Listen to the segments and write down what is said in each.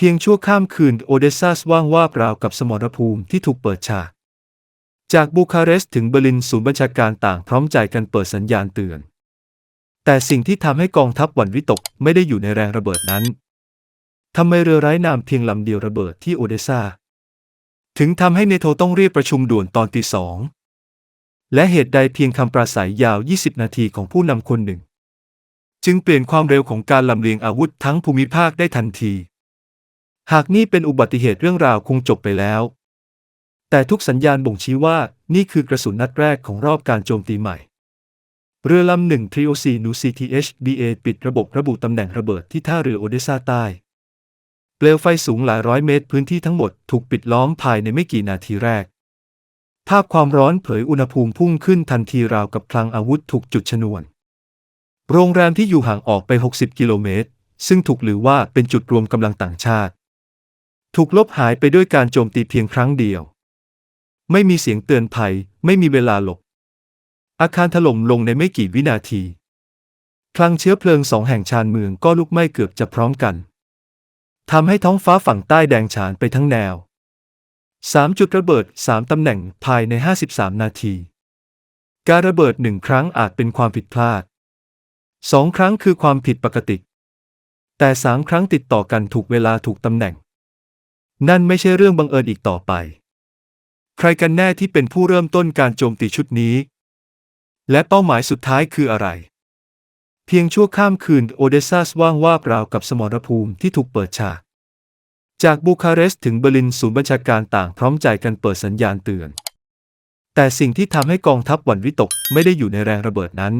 เพียงชั่วข้ามคืนโอเดซาสว่างว่าเปล่ากับสมรภูมิที่ถูกเปิดฉาก จากบูคาเรสต์ถึงเบอร์ลินศูนย์บัญชาการต่างพร้อมใจกันเปิดสัญญาณเตือน แต่สิ่งที่ทำให้กองทัพหวั่นวิตกไม่ได้อยู่ในแรงระเบิดนั้นทำไมเรือไร้นามเพียงลำเดียวระเบิดที่โอเดซาถึงทำให้เนโธต้องเรียกประชุมด่วนตอนตีสอง และเหตุใดเพียงคำปราศัยยาว 20 นาทีของผู้นำคนหนึ่ง จึงเปลี่ยนความเร็วของการลำเลียงอาวุธทั้งภูมิภาคได้ทันที หากนี่เป็นอุบัติเหตุเรื่องราวคงจบไปแล้ว แต่ทุกสัญญาณบ่งชี้ว่านี่คือกระสุนนัดแรกของรอบการโจมตีใหม่ เรือลำหนึ่ง TOC นู CTHDA ปิดระบบระบุตำแหน่งระเบิดที่ท่าเรือโอเดซาใต้ เปลวไฟสูงหลายร้อยเมตรพื้นที่ทั้งหมดถูกปิดล้อมภายในไม่กี่นาทีแรก ภาพความร้อนเผยอุณหภูมิพุ่งขึ้นทันทีราวกับคลังอาวุธถูกจุดชนวน โรงแรมที่อยู่ห่างออกไป 60 กิโลเมตร ซึ่งถูกหรือว่าเป็นจุดรวมกำลังต่างชาติ ถูกลบหายไปด้วยการโจมตีเพียงครั้งเดียว ไม่มีเสียงเตือนภัย ไม่มีเวลาหลบ อาคารถล่มลงในไม่กี่วินาที คลังเชื้อเพลิงสองแห่งชานเมืองก็ลุกไหม้เกือบจะพร้อมกันทำให้ท้องฟ้าฝั่งใต้แดงฉานไปทั้งแนวสามจุดระเบิดสามตำแหน่งภายใน 53 นาที การระเบิดหนึ่งครั้งอาจเป็นความผิดพลาดสองครั้งคือความผิดปกติ แต่สามครั้งติดต่อกันถูกเวลาถูกตำแหน่ง นั่นไม่ใช่เรื่องบังเอิญอีกต่อไป ใครกันแน่ที่เป็นผู้เริ่มต้นการโจมตีชุดนี้ และเป้าหมายสุดท้ายคืออะไร เพียงชั่วข้ามคืนโอเดสซาสว่างว่าเปล่ากับสมรภูมิที่ถูกเปิดฉาก จากบูคาเรสต์ถึงเบอร์ลินศูนย์บัญชาการต่างพร้อมใจกันเปิดสัญญาณเตือน แต่สิ่งที่ทำให้กองทัพหวั่นวิตกไม่ได้อยู่ในแรงระเบิดนั้น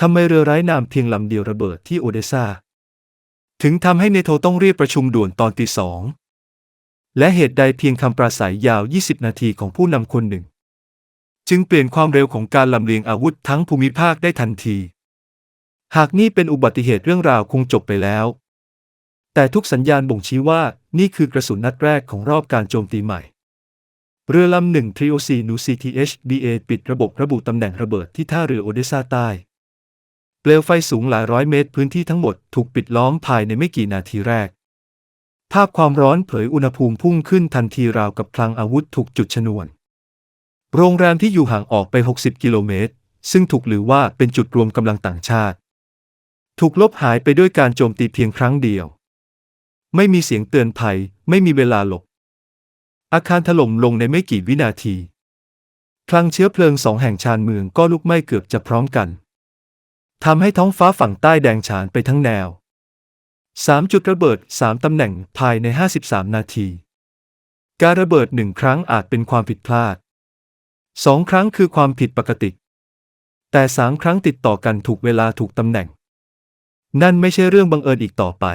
ทำไมเรือไร้นามเพียงลำเดียวระเบิดที่โอเดสซาถึงทำให้เนโธต้องเรียกประชุมด่วนตอนตีสอง และเหตุใดเพียงคำปราศัยยาว 20 นาทีของผู้นำคนหนึ่ง จึงเปลี่ยนความเร็วของการลำเลียงอาวุธทั้งภูมิภาคได้ทันที หากนี่เป็นอุบัติเหตุเรื่องราวคงจบไปแล้ว แต่ทุกสัญญาณบ่งชี้ว่านี่คือกระสุนนัดแรกของรอบการโจมตีใหม่ เรือลำหนึ่ง TOC นู CTHDA ปิดระบบระบุตำแหน่งระเบิดที่ท่าเรือโอเดซาใต้เปลวไฟสูงหลายร้อยเมตรพื้นที่ทั้งหมดถูกปิดล้อมภายในไม่กี่นาทีแรก ภาพความร้อนเผยอุณหภูมิพุ่งขึ้นทันทีราวกับคลังอาวุธถูกจุดชนวน โรงแรมที่อยู่ห่างออกไป 60 กิโลเมตร ซึ่งถูกหรือว่าเป็นจุดรวมกำลังต่างชาติ ถูกลบหายไปด้วยการโจมตีเพียงครั้งเดียว ไม่มีเสียงเตือนภัย ไม่มีเวลาหลบ อาคารถล่มลงในไม่กี่วินาที คลังเชื้อเพลิงสองแห่งชานเมืองก็ลุกไหม้เกือบจะพร้อมกันทำให้ท้องฟ้าฝั่งใต้แดงฉานไปทั้งแนว สามจุดระเบิดสามตำแหน่งภายใน 53 นาที การระเบิดหนึ่งครั้งอาจเป็นความผิดพลาดสองครั้งคือความผิดปกติ แต่สามครั้งติดต่อกันถูกเวลาถูกตำแหน่ง นั่นไม่ใช่เรื่องบังเอิญอีกต่อไป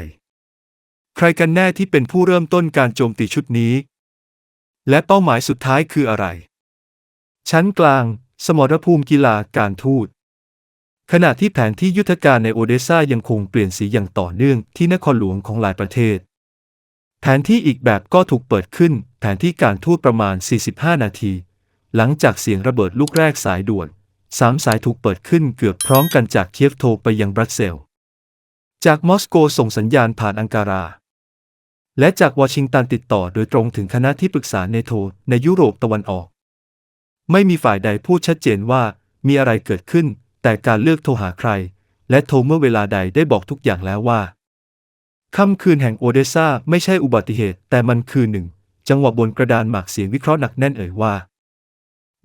ใครกันแน่ที่เป็นผู้เริ่มต้นการโจมตีชุดนี้ และเป้าหมายสุดท้ายคืออะไร ชั้นกลาง สมรภูมิกีฬาการทูต ขณะที่แผนที่ยุทธการในโอเดสซายังคงเปลี่ยนสีอย่างต่อเนื่องที่นครหลวงของหลายประเทศ แผนที่อีกแบบก็ถูกเปิดขึ้น แผนที่การทูตประมาณ 45 นาที หลังจากเสียงระเบิดลูกแรกสายด่วนสามสายถูกเปิดขึ้นเกือบพร้อมกันจากเคียฟโทรไปยังบรัสเซล จากมอสโกส่งสัญญาณผ่านอังการา และจากวอชิงตันติดต่อโดยตรงถึงคณะที่ปรึกษาเนโธในยุโรปตะวันออก ไม่มีฝ่ายใดพูดชัดเจนว่ามีอะไรเกิดขึ้น แต่การเลือกโทรหาใคร และโทรเมื่อเวลาใดได้บอกทุกอย่างแล้วว่า ค่ำคืนแห่งโอเดสซาไม่ใช่อุบัติเหตุ แต่มันคือหนึ่ง จังหวะบนกระดานหมากเสียงวิเคราะห์หนักแน่นเอ่ยว่า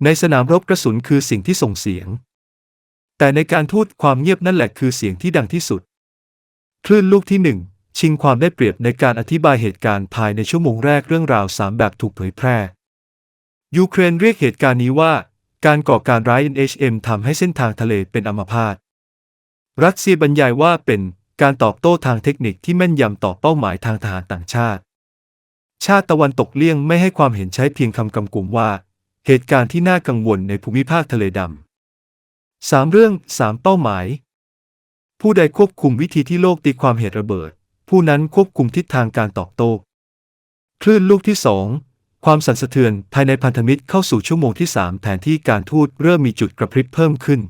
ในสนามรบกระสุนคือสิ่งที่ส่งเสียง แต่ในการทูตความเงียบนั่นแหละคือเสียงที่ดังที่สุด คลื่นลูกที่หนึ่งชิงความได้เปรียบในการอธิบายเหตุการณ์ภายในชั่วโมงแรกเรื่องราวสามแบบถูกเผยแพร่ ยูเครนเรียกเหตุการณ์นี้ว่า การก่อการร้าย NHM ทำให้เส้นทางทะเลเป็นอัมพาต รัสเซียบรรยายว่าเป็นการตอบโต้ทางเทคนิคที่แม่นยำต่อเป้าหมายทางทหารต่างชาติ ชาติตะวันตกเลี่ยงไม่ให้ความเห็นใช้เพียงคำกำกุมว่า เหตุการณ์ที่น่ากังวลในภูมิภาคทะเลดำสามเรื่องสามเป้าหมาย ผู้ใดควบคุมวิธีที่โลกตีความเหตุระเบิด ผู้นั้นควบคุมทิศทางการตอบโต้ คลื่นลูกที่สอง ความสั่นสะเทือนภายในพันธมิตรเข้าสู่ชั่วโมงที่สามแผนที่การทูตเริ่มมีจุดกระพริบเพิ่มขึ้น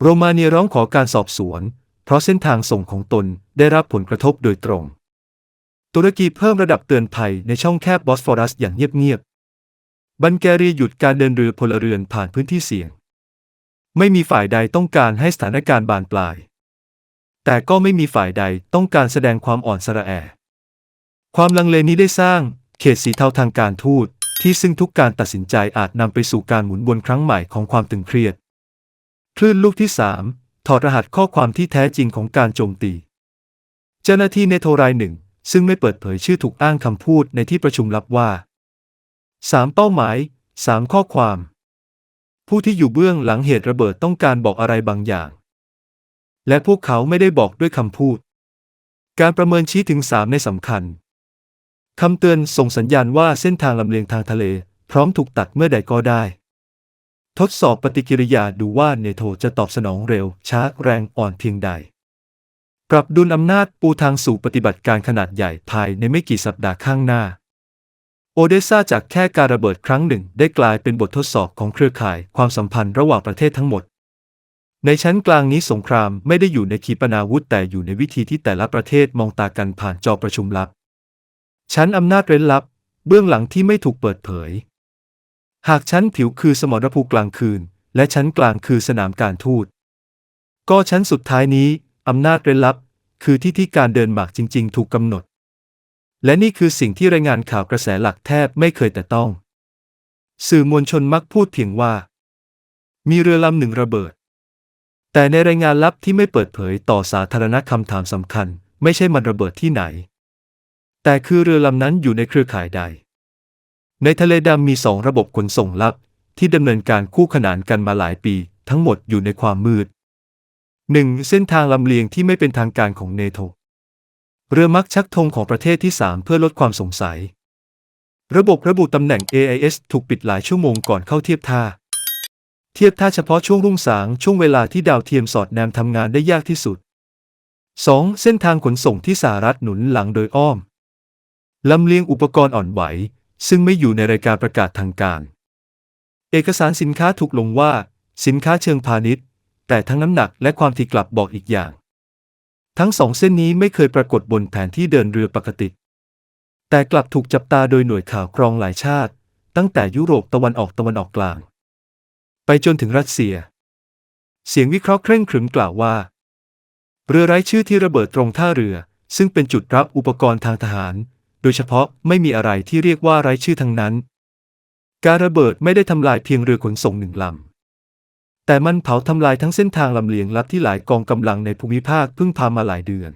โรมาเนียร้องขอการสอบสวน เพราะเส้นทางส่งของตนได้รับผลกระทบโดยตรง ตุรกีเพิ่มระดับเตือนภัยในช่องแคบบอสฟอรัสอย่างเงียบๆ บัลแกเรียหยุดการเดินเรือพลเรือนผ่านพื้นที่เสี่ยง ไม่มีฝ่ายใดต้องการให้สถานการณ์บานปลาย แต่ก็ไม่มีฝ่ายใดต้องการแสดงความอ่อนสระแอ ความลังเลนี้ได้สร้าง เขตสีเทาทางการทูตที่ซึ่งทุกการตัดสินใจอาจนำไปสู่การหมุนวนครั้งใหม่ของความตึงเครียด คลื่นลูกที่ 3 ถอดรหัสข้อความที่แท้จริงของการโจมตี เจ้าหน้าที่เนโทรายหนึ่ง ซึ่งไม่เปิดเผยชื่อถูกอ้างคำพูดในที่ประชุมลับว่า 3 เป้าหมาย 3 ข้อความ ผู้ที่อยู่เบื้องหลังเหตุระเบิดต้องการบอกอะไรบางอย่าง และพวกเขาไม่ได้บอกด้วยคำพูด การประเมินชี้ถึง 3 ในสำคัญ คำเตือนส่งสัญญาณว่าเส้นทางลำเลียงทางทะเล พร้อมถูกตัดเมื่อใดก็ได้ ทดสอบปฏิกิริยาดูว่าเนโธจะตอบสนองเร็ว ช้าแรงอ่อนเพียงใด ปรับดุลอำนาจปูทางสู่ปฏิบัติการขนาดใหญ่ภายในไม่กี่สัปดาห์ข้างหน้า โอเดซาจากแค่การระเบิดครั้งหนึ่ง ได้กลายเป็นบททดสอบของเครือข่ายความสัมพันธ์ระหว่างประเทศทั้งหมดในชั้นกลางนี้สงครามไม่ได้อยู่ในขีปนาวุธแต่อยู่ในวิธีที่แต่ละประเทศมองตากันผ่านจอประชุมลับ ชั้นอำนาจเร้นลับ เบื้องหลังที่ไม่ถูกเปิดเผย หากชั้นผิวคือสมรภูมิกลางคืน และชั้นกลางคือสนามการทูต ก็ชั้นสุดท้ายนี้ อำนาจเร้นลับ คือที่ที่การเดินหมากจริง ๆ ถูกกำหนด และนี่คือสิ่งที่รายงานข่าวกระแสหลักแทบไม่เคยแต่ต้อง สื่อมวลชนมักพูดเพียงว่า มีเรือลำหนึ่งระเบิด แต่ในรายงานลับที่ไม่เปิดเผยต่อสาธารณะคำถามสำคัญ ไม่ใช่มันระเบิดที่ไหน แต่คือเรือลำนั้นอยู่ในเครือข่ายใด ในทะเลดำมีสองระบบขนส่งลับ ที่ดำเนินการคู่ขนานกันมาหลายปี ทั้งหมดอยู่ในความมืด 1. เส้นทางลำเลียงที่ไม่เป็นทางการของเนโธเรือมักชักธงของประเทศที่ 3 เพื่อลดความสงสัย ระบบระบุตำแหน่ง AIS ถูกปิดหลายชั่วโมงก่อนเข้าเทียบท่า เทียบท่าเฉพาะช่วงรุ่งสาง ช่วงเวลาที่ดาวเทียมสอดแนมทำงานได้ยากที่สุด 2. เส้นทางขนส่งที่สหรัฐหนุนหลังโดยอ้อม ลำเลียงอุปกรณ์อ่อนไหว ซึ่งไม่อยู่ในรายการประกาศทางการ เอกสารสินค้าถูกลงว่า สินค้าเชิงพาณิชย์ แต่ทั้งน้ำหนักและความถี่กลับบอกอีกอย่าง ทั้งสองเส้นนี้ไม่เคยปรากฏบนแผนที่เดินเรือปกติ แต่กลับถูกจับตาโดยหน่วยข่าวกรองหลายชาติ ตั้งแต่ยุโรปตะวันออกตะวันออกกลาง ไปจนถึงรัสเซีย เสียงวิเคราะห์เคร่งครึมกล่าวว่า เรือไร้ชื่อที่ระเบิดตรงท่าเรือ ซึ่งเป็นจุดรับอุปกรณ์ทางทหาร โดยเฉพาะไม่มีอะไรที่เรียกว่าไร้ชื่อทั้งนั้น การระเบิดไม่ได้ทำลายเพียงเรือขนส่งหนึ่งลำ แต่มันเผาทำลายทั้งเส้นทางลำเลียงลับที่หลายกองกำลังในภูมิภาคเพิ่งพามาหลายเดือน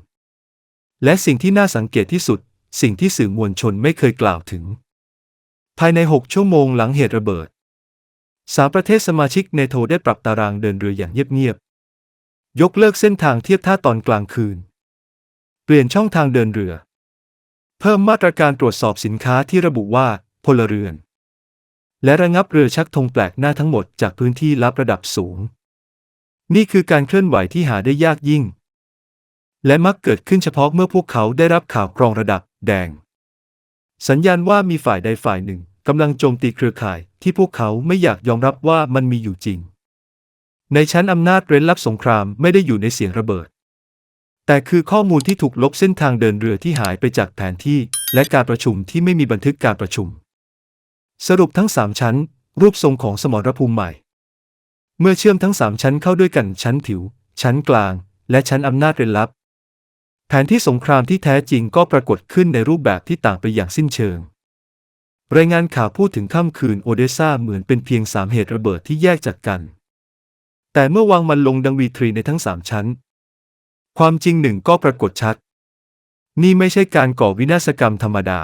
และสิ่งที่น่าสังเกตที่สุด สิ่งที่สื่อมวลชนไม่เคยกล่าวถึง ภายใน 6 ชั่วโมงหลังเหตุระเบิดสามประเทศสมาชิกเนโธได้ปรับตารางเดินเรืออย่างเงียบๆ ยกเลิกเส้นทางเทียบท่าตอนกลางคืน เปลี่ยนช่องทางเดินเรือ เพิ่มมาตรการตรวจสอบสินค้าที่ระบุว่าพลเรือน และระงับเรือชักธงแปลกหน้าทั้งหมดจากพื้นที่ลับระดับสูง นี่คือการเคลื่อนไหวที่หาได้ยากยิ่ง และมักเกิดขึ้นเฉพาะเมื่อพวกเขาได้รับข่าวกรองระดับแดง สัญญาณว่ามีฝ่ายใดฝ่ายหนึ่งกำลังโจมตีเครือข่ายที่พวกเขาไม่อยากยอมรับว่ามันมีอยู่จริง ในชั้นอำนาจเร้นลับสงครามไม่ได้อยู่ในเสียงระเบิด แต่คือข้อมูลที่ถูกลบเส้นทางเดินเรือที่หายไปจากแผนที่ และการประชุมที่ไม่มีบันทึกการประชุม สรุปทั้ง 3 ชั้น รูปทรงของสมรภูมิใหม่ เมื่อเชื่อมทั้ง 3 ชั้นเข้าด้วยกันชั้นผิว ชั้นกลาง และชั้นอำนาจเร้นลับ แผนที่สงครามที่แท้จริงก็ปรากฏขึ้นในรูปแบบที่ต่างไปอย่างสิ้นเชิง รายงานข่าวพูดถึงค่ำคืนโอเดสซาเหมือนเป็นเพียงสามเหตุระเบิดที่แยกจากกัน แต่เมื่อวางมันลงดังวีทรีในทั้งสามชั้น ความจริงหนึ่งก็ปรากฏชัด นี่ไม่ใช่การก่อวินาศกรรมธรรมดา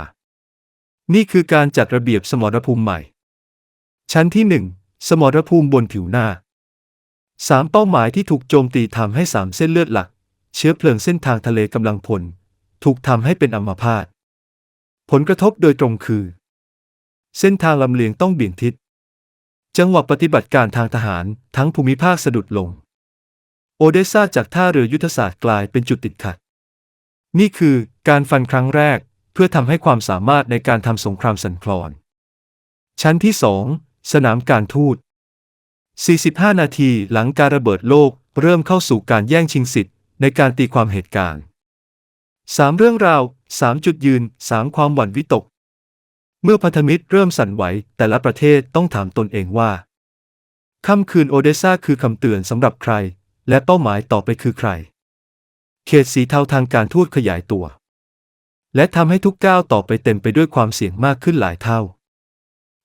นี่คือการจัดระเบียบสมรภูมิใหม่ ชั้นที่หนึ่งสมรภูมิบนผิวหน้าสามเป้าหมายที่ถูกโจมตีทำให้สามเส้นเลือดหลัก เชื้อเพลิงเส้นทางทะเลกำลังพล ถูกทำให้เป็นอัมพาตผลกระทบโดยตรงคือ เส้นทางลำเลียงต้องเบี่ยงทิศ จังหวะปฏิบัติการทางทหารทั้งภูมิภาคสะดุดลง อเดสซาจากท่าเรือยุทธศาสตร์กลายเป็นจุดติดขัด นี่คือการฟันครั้งแรกเพื่อทำให้ความสามารถในการทำสงครามสั่นคลอน ชั้นที่สองสนามการทูต 45 นาทีหลังการระเบิดโลกเริ่มเข้าสู่การแย่งชิงสิทธิ์ในการตีความเหตุการณ์ 3 เรื่องราว 3 จุดยืน 3 ความหวั่นวิตก เมื่อพันธมิตรเริ่มสั่นไหว แต่ละประเทศต้องถามตนเองว่า ค่ำคืนโอเดซาคือคำเตือนสำหรับใคร และเป้าหมายต่อไปคือใคร เขตสีเทาทางการทูตขยายตัว และทำให้ทุกก้าวต่อไปเต็มไปด้วยความเสี่ยงมากขึ้นหลายเท่า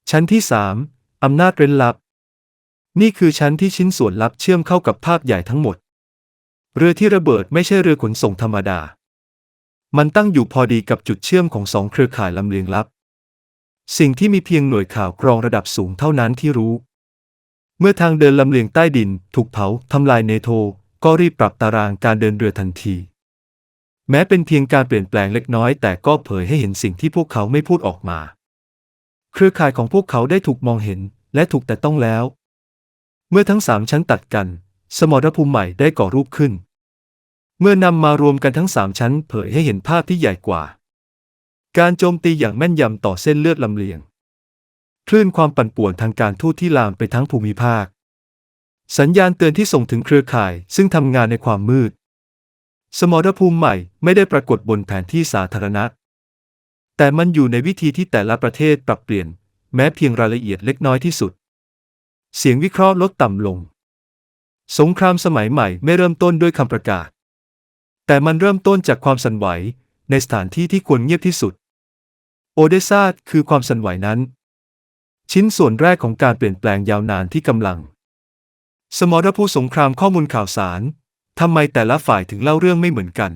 ชั้นที่ 3 อำนาจเร้นลับ นี่คือชั้นที่ชิ้นส่วนลับเชื่อมเข้ากับภาพใหญ่ทั้งหมด เรือที่ระเบิดไม่ใช่เรือขนส่งธรรมดา มันตั้งอยู่พอดีกับจุดเชื่อมของสองเครือข่ายลำเลียงลับ สิ่งที่มีเพียงหน่วยข่าวกรองระดับสูงเท่านั้นที่รู้ เมื่อทางเดินลำเลียงใต้ดินถูกเผาทำลายเนโธก็รีบปรับตารางการเดินเรือทันที แม้เป็นเพียงการเปลี่ยนแปลงเล็กน้อย แต่ก็เผยให้เห็นสิ่งที่พวกเขาไม่พูดออกมา เครือข่ายของพวกเขาได้ถูกมองเห็นและถูกแต่ต้องแล้ว เมื่อทั้งสามชั้นตัดกัน สมรภูมิใหม่ได้ก่อรูปขึ้น เมื่อนำมารวมกันทั้งสามชั้น เผยให้เห็นภาพที่ใหญ่กว่า การโจมตีอย่างแม่นยำต่อเส้นเลือดลำเลียง คลื่นความปั่นป่วนทางการทูตที่ลามไปทั้งภูมิภาค สัญญาณเตือนที่ส่งถึงเครือข่ายซึ่งทำงานในความมืด สมรภูมิใหม่ไม่ได้ปรากฏบนแผนที่สาธารณะ แต่มันอยู่ในวิธีที่แต่ละประเทศปรับเปลี่ยน แม้เพียงรายละเอียดเล็กน้อยที่สุด เสียงวิเคราะห์ลดต่ำลง สงครามสมัยใหม่ไม่เริ่มต้นด้วยคำประกาศ แต่มันเริ่มต้นจากความสั่นไหวในสถานที่ที่ควรเงียบที่สุด โอเดซาคือความสั่นไหวนั้น ชิ้นส่วนแรกของการเปลี่ยนแปลงยาวนานที่กำลัง สมรภูมิสงครามข้อมูลข่าวสาร ทำไมแต่ละฝ่ายถึงเล่าเรื่องไม่เหมือนกัน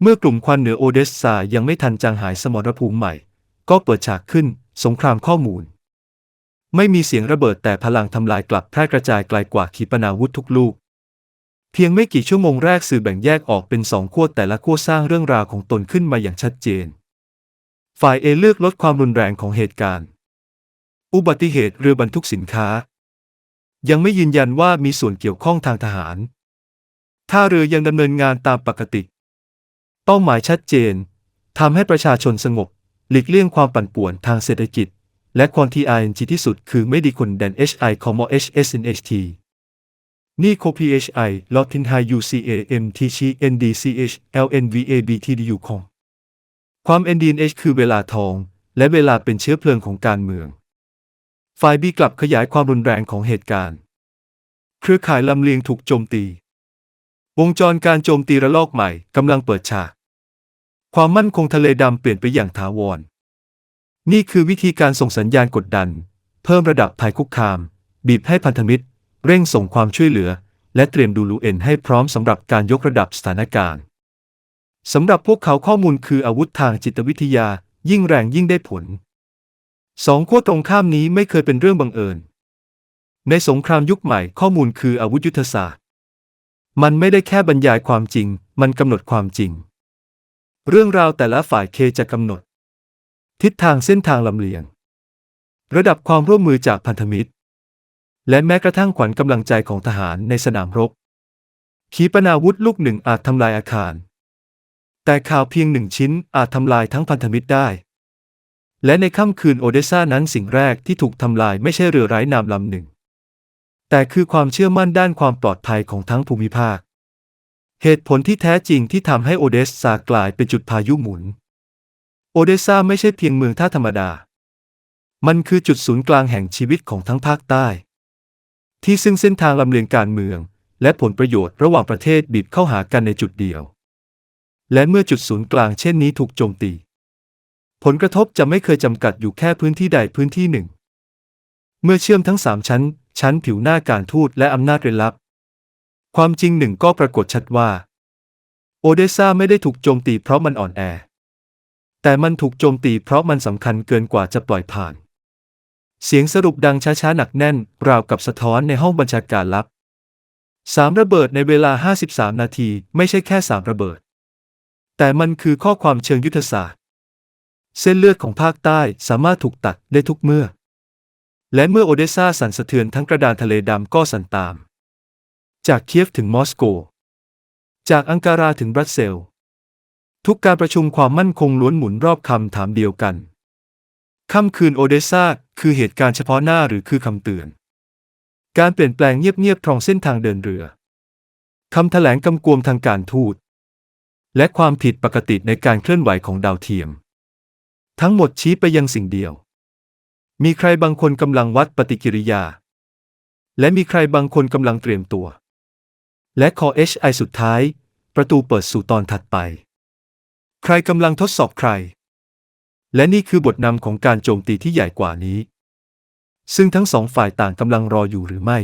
เมื่อกลุ่มควันเหนือโอเดสซายังไม่ทันจางหายสมรภูมิใหม่ ก็เปิดฉากขึ้น สงครามข้อมูล ไม่มีเสียงระเบิดแต่พลังทำลายกลับแพร่กระจายไกลกว่าขีปนาวุธทุกลูก เพียงไม่กี่ชั่วโมงแรกสื่อแบ่งแยกออกเป็นสองขั้วแต่ละขั้วสร้างเรื่องราวของตนขึ้นมาอย่างชัดเจน ฝ่ายเอเลือกลดความรุนแรงของเหตุการณ์ อุบัติเหตุเรือบรรทุกสินค้า ยังไม่ยืนยันว่ามีส่วนเกี่ยวข้องทางทหาร ท่าเรือยังดำเนินงานตามปกติ เป้าหมายชัดเจนทำให้ประชาชนสงบ หลีกเลี่ยงความปั่นป่วนทางเศรษฐกิจ และความที่ ING ที่สุดคือไม่ดีคนแดน HI คอม HSNHT นี่โค PHI ลอทินไฮ UCAM TC NDCH LNVABTDU ของความ NDNH คือเวลาทอง และเวลาเป็นเชื้อเพลิงของการเมือง ฝ่าย B กลับขยายความรุนแรงของเหตุการณ์ เครือข่ายลำเลียงถูกโจมตี วงจรการโจมตีระลอกใหม่กำลังเปิดฉาก ความมั่นคงทะเลดำเปลี่ยนไปอย่างถาวร นี่คือวิธีการส่งสัญญาณกดดัน เพิ่มระดับภัยคุกคาม บีบให้พันธมิตร เร่งส่งความช่วยเหลือ และเตรียมดูลูเอ็นให้พร้อมสำหรับการยกระดับสถานการณ์สำหรับพวกเขาข้อมูลคืออาวุธทางจิตวิทยายิ่งแรงยิ่งได้ผล สองขั้วตรงข้ามนี้ไม่เคยเป็นเรื่องบังเอิญ ในสงครามยุคใหม่ข้อมูลคืออาวุธยุทธศาสตร์ มันไม่ได้แค่บรรยายความจริง มันกำหนดความจริง เรื่องราวแต่ละฝ่ายเคจะกำหนด ทิศทางเส้นทางลำเลียง ระดับความร่วมมือจากพันธมิตร และแม้กระทั่งขวัญกำลังใจของทหารในสนามรบ ขีปนาวุธลูกหนึ่งอาจทำลายอาคาร แต่ข่าวเพียงหนึ่งชิ้นอาจทำลายทั้งพันธมิตรได้ และในค่ำคืนโอเดซ่านั้นสิ่งแรกที่ถูกทำลายไม่ใช่เรือไร้นามลำหนึ่ง แต่คือความเชื่อมั่นด้านความปลอดภัยของทั้งภูมิภาค เหตุผลที่แท้จริงที่ทำให้โอเดสซากลายเป็นจุดพายุหมุน โอเดซ่าไม่ใช่เพียงเมืองท่าธรรมดา มันคือจุดศูนย์กลางแห่งชีวิตของทั้งภาคใต้ ที่ซึ่งเส้นทางลำเลียงการเมือง และผลประโยชน์ระหว่างประเทศบีบเข้าหากันในจุดเดียว และเมื่อจุดศูนย์กลางเช่นนี้ถูกโจมตี ผลกระทบจะไม่เคยจำกัดอยู่แค่พื้นที่ใดพื้นที่หนึ่ง เมื่อเชื่อมทั้งสามชั้น ชั้นผิวหน้าการทูตและอำนาจเร้นลับ ความจริงหนึ่งก็ปรากฏชัดว่า โอเดซ่าไม่ได้ถูกโจมตีเพราะมันอ่อนแอ แต่มันถูกโจมตีเพราะมันสำคัญเกินกว่าจะปล่อยผ่าน เสียงสรุปดังช้าๆหนักแน่น ราวกับสะท้อนในห้องบัญชาการลับสามระเบิดในเวลา 53 นาที ไม่ใช่แค่สามระเบิด แต่มันคือข้อความเชิงยุทธศาสตร์ เส้นเลือดของภาคใต้สามารถถูกตัดได้ทุกเมื่อ และเมื่อโอเดซ่าสั่นสะเทือนทั้งกระดานทะเลดำก็สั่นตาม จากเคียฟถึงมอสโก จากอังการาถึงบรัสเซล ทุกการประชุมความมั่นคงล้วนหมุนรอบคำถามเดียวกัน ค่ำคืนโอเดซ่าคือเหตุการณ์เฉพาะหน้าหรือคือคำเตือน การเปลี่ยนแปลงเงียบๆทรองเส้นทางเดินเรือคำแถลงกำกวมทางการทูต และความผิดปกติในการเคลื่อนไหวของดาวเทียม ทั้งหมดชี้ไปยังสิ่งเดียว มีใครบางคนกำลังวัดปฏิกิริยา และมีใครบางคนกำลังเตรียมตัว และคอ HI สุดท้าย ประตูเปิดสู่ตอนถัดไป ใครกำลังทดสอบใคร และนี่คือบทนำของการโจมตีที่ใหญ่กว่านี้ ซึ่งทั้งสองฝ่ายต่างกำลังรออยู่หรือไม่